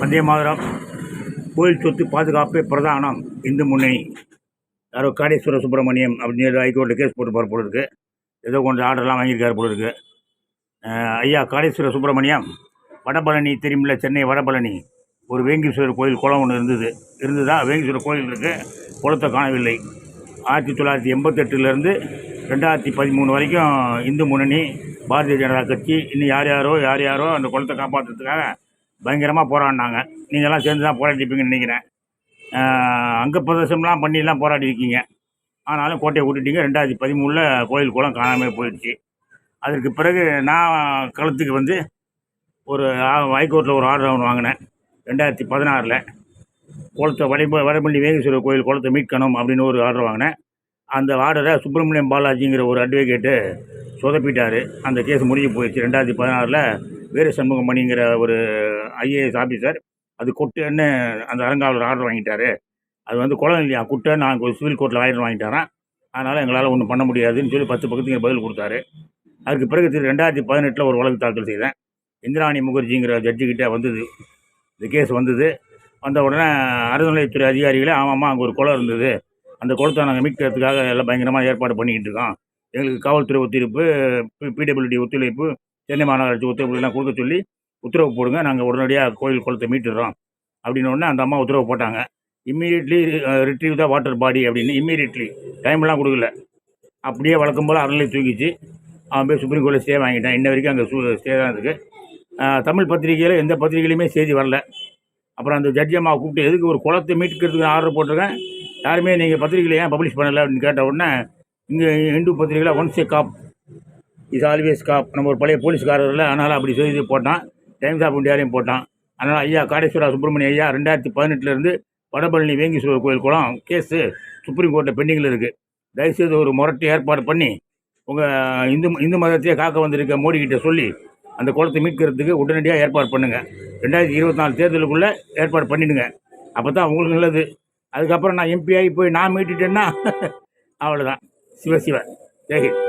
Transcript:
வந்தே மாதரம். கோயில் சொத்து பாதுகாப்பே பிரதானம். இந்து முன்னணி. யாரோ காடேஸ்வர சுப்பிரமணியம் அப்படின்னு ஹைகோர்ட்டில் கேஸ் போட்டு போகிற போல ஏதோ கொஞ்சம் ஆர்டர்லாம் வாங்கியிருக்காரு போல ஐயா காடேஸ்வர சுப்பிரமணியம். வடபழனி தெரியுமில்ல சென்னை வடபழனி. ஒரு வேங்கீஸ்வரர் கோயில் குளம் ஒன்று இருந்தது. இருந்ததா? வேங்கீஸ்வரர் கோயில் இருக்கு. குளத்தை காணவில்லை. ஆயிரத்தி தொள்ளாயிரத்தி எண்பத்தெட்டுலேருந்து ரெண்டாயிரத்தி பதிமூணு வரைக்கும் இந்து முன்னணி பாரதிய ஜனதா கட்சி. இன்னும் யார் யாரோ யார் யாரோ அந்த குளத்தை காப்பாற்றுறதுக்காக பயங்கரமாக போராடினாங்க. நீங்கள்லாம் சேர்ந்து தான் போராடிப்பீங்கன்னு நினைக்கிறேன். அங்கே பிரதேசம்லாம் பண்ணிலாம் போராடி இருக்கீங்க ஆனாலும் கோட்டையை விட்டுட்டீங்க. ரெண்டாயிரத்தி பதிமூணில் கோயில் குளம் காணாமல் போயிடுச்சு. அதற்கு பிறகு நான் களத்துக்கு வந்து ஒரு ஆ- ஹைகோர்ட்டில் ஒரு ஆர்டர் ஒன்று வாங்கினேன். ரெண்டாயிரத்தி பதினாறில் குளத்தை வடப வடபள்ளி வேங்கேஸ்வரர் கோயில் குளத்தை மீட்கணும் அப்படின்னு ஒரு ஆர்டர் வாங்கினேன். அந்த ஆர்டரை சுப்பிரமணியம் பாலாஜிங்கிற ஒரு அட்வொகேட்டு சொதப்பிட்டார். அந்த கேஸ் முடிஞ்சு போயிடுச்சு. ரெண்டாயிரத்தி பதினாறில் வீர சண்முகமணிங்கிற ஒரு ஐஏஎஸ் ஆஃபீஸர் அது கொட்டுன்னு அந்த அரங்காவலர் ஆர்டர் வாங்கிட்டாரு. அது வந்து குளம் இல்லையா குட்டை நான் சிவில் கோர்ட்டில் ஆர்டர் வாங்கிட்டாரான் அதனால் எங்களால் ஒன்றும் பண்ண முடியாதுன்னு சொல்லி பத்து பக்கத்துக்கு பதில் கொடுத்தாரு. அதுக்கு பிறகு திரு ரெண்டாயிரத்தி பதினெட்டில் ஒரு வழக்கு தாக்கல் செய்தேன். இந்திராணி முகர்ஜிங்கிற ஜட்ஜிக்கிட்ட வந்தது. இந்த கேஸ் வந்தது. வந்த உடனே அறநிலையத்துறை அதிகாரிகளே ஆமாம்மா அங்கே ஒரு குளம் இருந்தது. அந்த குளத்தை நாங்கள் மீட்கிறதுக்காக எல்லாம் பயங்கரமாக ஏற்பாடு பண்ணிக்கிட்டு இருக்கோம். எங்களுக்கு காவல்துறை ஒத்துழைப்பு பிடபிள்யூடி ஒத்துழைப்பு சென்னை மாநகராட்சி உத்தரவுலாம் எல்லாம் கொடுக்க சொல்லி உத்தரவு போடுங்க. நாங்கள் உடனடியாக கோயில் குளத்தை மீட்டுடுறோம். அப்படின்னு உடனே அந்த அம்மா உத்தரவு போட்டாங்க. Immediately retrieve the water body அப்படின்னு. இம்மீடியட்லி டைம்லாம் கொடுக்கல. அப்படியே வழக்கம் போல் அறநிலை தூக்கிச்சு. அவன் போய் சுப்ரீம் கோர்ட்டில் ஸ்டே வாங்கிட்டான். இன்ன வரைக்கும் அங்கே ஸ்டே தான் இருக்குது தமிழ் பத்திரிகையில் எந்த பத்திரிகையிலையுமே செய்தி வரல. அப்புறம் அந்த ஜட்ஜி அம்மாவை கூப்பிட்டு எதுக்கு ஒரு குளத்தை மீட்கிறதுக்கு ஆர்டர் போட்டிருக்கேன்? யாருமே நீங்கள் பத்திரிகையில் ஏன் பப்ளிஷ் பண்ணலை? அப்படின்னு கேட்ட உடனே இங்கே இந்து பத்திரிகையில் once a cop is always cop நம்ம ஒரு பழைய போலீஸ்காரரில் அதனால் அப்படி செய்தி போட்டான். டைம்ஸ் ஆஃப் இந்தியாலையும் போட்டான். அதனால் ஐயா காடேஸ்வரா சுப்பிரமணிய ஐயா ரெண்டாயிரத்தி பதினெட்டுலேருந்து வடபழனி வேங்கீஸ்வரர் கோயில் குளம் கேஸு சுப்ரீம் கோர்ட்டில் பெண்டிங்கில் இருக்குது தயவுசெய்து ஒரு முரட்டு ஏற்பாடு பண்ணி உங்கள் இந்து இந்து மதத்தையே காக்க வந்திருக்க மோடிக்கிட்ட சொல்லி அந்த குளத்தை மீட்கிறதுக்கு உடனடியாக ஏற்பாடு பண்ணுங்கள் ரெண்டாயிரத்தி இருபத்தி நாலு தேர்தலுக்குள்ளே ஏற்பாடு பண்ணிடுங்க. அப்போ தான் உங்களுக்கு நல்லது. அதுக்கப்புறம் நான் எம்பி ஆகி போய் நான் மீட்டுட்டேன்னா அவ்வளோதான் சிவ சிவ. ஜெயஹிந்த்